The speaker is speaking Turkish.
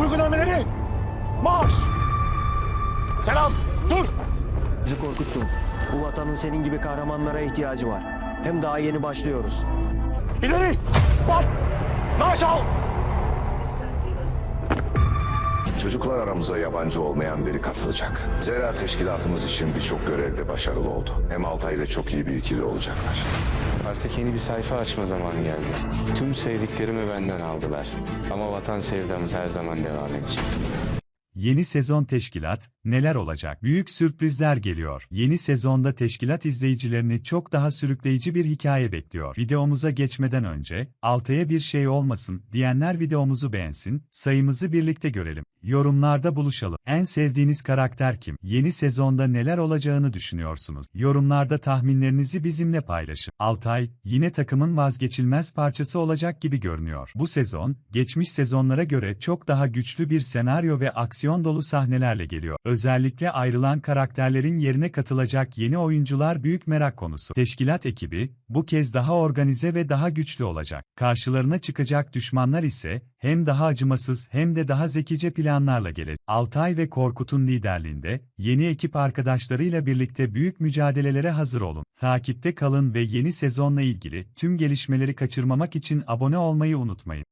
Uygun ömeleri. Marş. Selam. Dur. Bizi korkuttun. Bu vatanın senin gibi kahramanlara ihtiyacı var. Hem daha yeni başlıyoruz. İleri. Bak. Marş al. Çocuklar aramıza yabancı olmayan biri katılacak. Zira teşkilatımız için birçok görevde başarılı oldu. Hem Altay ile çok iyi bir ikili olacaklar. Artık yeni bir sayfa açma zamanı geldi. Tüm sevdiklerimi benden aldılar. Ama vatan sevdamız her zaman devam edecek. Yeni sezon teşkilat, neler olacak? Büyük sürprizler geliyor. Yeni sezonda teşkilat izleyicilerini çok daha sürükleyici bir hikaye bekliyor. Videomuza geçmeden önce, Altay'a bir şey olmasın diyenler videomuzu beğensin, sayımızı birlikte görelim. Yorumlarda buluşalım. En sevdiğiniz karakter kim? Yeni sezonda neler olacağını düşünüyorsunuz? Yorumlarda tahminlerinizi bizimle paylaşın. Altay, yine takımın vazgeçilmez parçası olacak gibi görünüyor. Bu sezon, geçmiş sezonlara göre çok daha güçlü bir senaryo ve aksiyon dolu sahnelerle geliyor. Özellikle ayrılan karakterlerin yerine katılacak yeni oyuncular büyük merak konusu. Teşkilat ekibi, bu kez daha organize ve daha güçlü olacak. Karşılarına çıkacak düşmanlar ise, hem daha acımasız hem de daha zekice planlarla gelecek. Altay ve Korkut'un liderliğinde, yeni ekip arkadaşlarıyla birlikte büyük mücadelelere hazır olun. Takipte kalın ve yeni sezonla ilgili tüm gelişmeleri kaçırmamak için abone olmayı unutmayın.